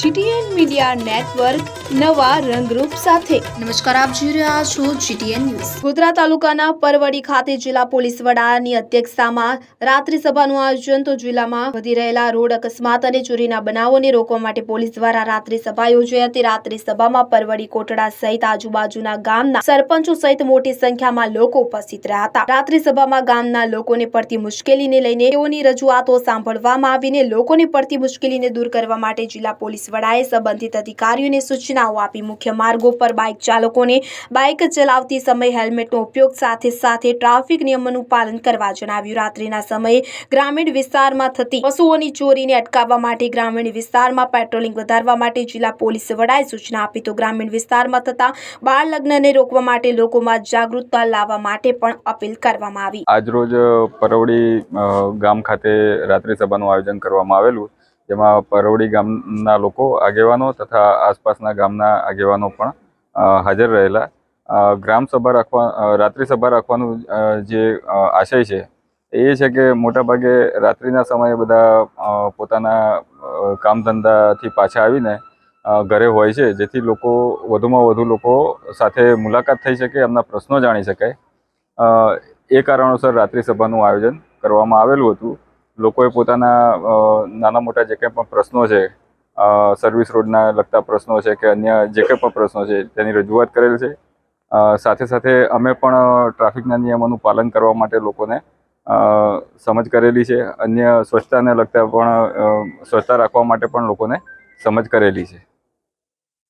GTN media network નવા રંગરૂપ સાથે. નમસ્કાર આપ જોઈ રહ્યા છો જીટીએન ન્યૂઝ. ગોધરા તાલુકાના પરવડી ખાતે જિલ્લા પોલીસ વડાની અધ્યક્ષતામાં રાત્રિ સભાનું આયોજન. તો જિલ્લામાં વધી રહેલા રોડ અકસ્માત અને ચોરીના બનાવોને રોકવા માટે પોલીસ દ્વારા રાત્રિ સભા યોજાઈ હતી. રાત્રિ સભામાં પરવડી કોટડા સહિત આજુબાજુના ગામના સરપંચો સહિત મોટી સંખ્યામાં લોકો ઉપસ્થિત રહ્યા હતા. રાત્રિ સભામાં ગામના લોકોને પડતી મુશ્કેલીને લઈને તેઓની રજૂઆતો સાંભળવામાં આવીને લોકોને પડતી મુશ્કેલીને દૂર કરવા માટે જિલ્લા પોલીસ વડાએ સંબંધિત અધિકારીઓને સૂચનાઓ આપી. મુખ્ય માર્ગો પર બાઇક ચાલકોને બાઇક ચલાવતી સમયે હેલ્મેટનો ઉપયોગ સાથે સાથે ટ્રાફિક નિયમોનું પાલન કરવા જણાવ્યું. રાત્રિના સમયે ગ્રામીણ વિસ્તારમાં થતી પશુઓની ચોરીને અટકાવવા માટે ગ્રામીણ વિસ્તારમાં પેટ્રોલિંગ વધારવા માટે જિલ્લા પોલીસ વડાએ સૂચના આપી. તો ગ્રામીણ વિસ્તારમાં થતા બાળ લગ્નને રોકવા માટે લોકોમાં જાગૃતતા લાવવા માટે પણ અપીલ કરવામાં આવી. આજરોજ પરવડી ગામ ખાતે રાત્રિ સભાનું આયોજન કરવામાં આવેલું. જેમાં પરવડી ગામના લોકો, આગેવાનો તથા આસપાસના ગામના આગેવાનો પણ હાજર રહેલા. ગ્રામ સભા રાખવા રાત્રિ સભા રાખવાનું જે આશય છે, એ છે કે મોટાભાગે રાત્રિના સમયે બધા પોતાના કામ ધંધાથી પાછા આવીને ઘરે હોય છે, જેથી લોકો, વધુમાં વધુ લોકો સાથે મુલાકાત થઈ શકે, એમના પ્રશ્નો જાણી શકાય. એ કારણોસર રાત્રિ સભાનું આયોજન કરવામાં આવેલું હતું. લોકોએ પોતાના નાના મોટા જે કંઈ પણ પ્રશ્નો છે સર્વિસ રોડના લગતા પ્રશ્નો છે કે અન્ય જે કંઈ પણ પ્રશ્નો છે, તેની રજૂઆત કરેલ છે. સાથે સાથે અમે પણ ટ્રાફિકના નિયમોનું પાલન કરવા માટે લોકોને સમજ કરેલી છે. અન્ય સ્વચ્છતાને લગતા પણ સ્વચ્છતા રાખવા માટે પણ લોકોને સમજ કરેલી છે.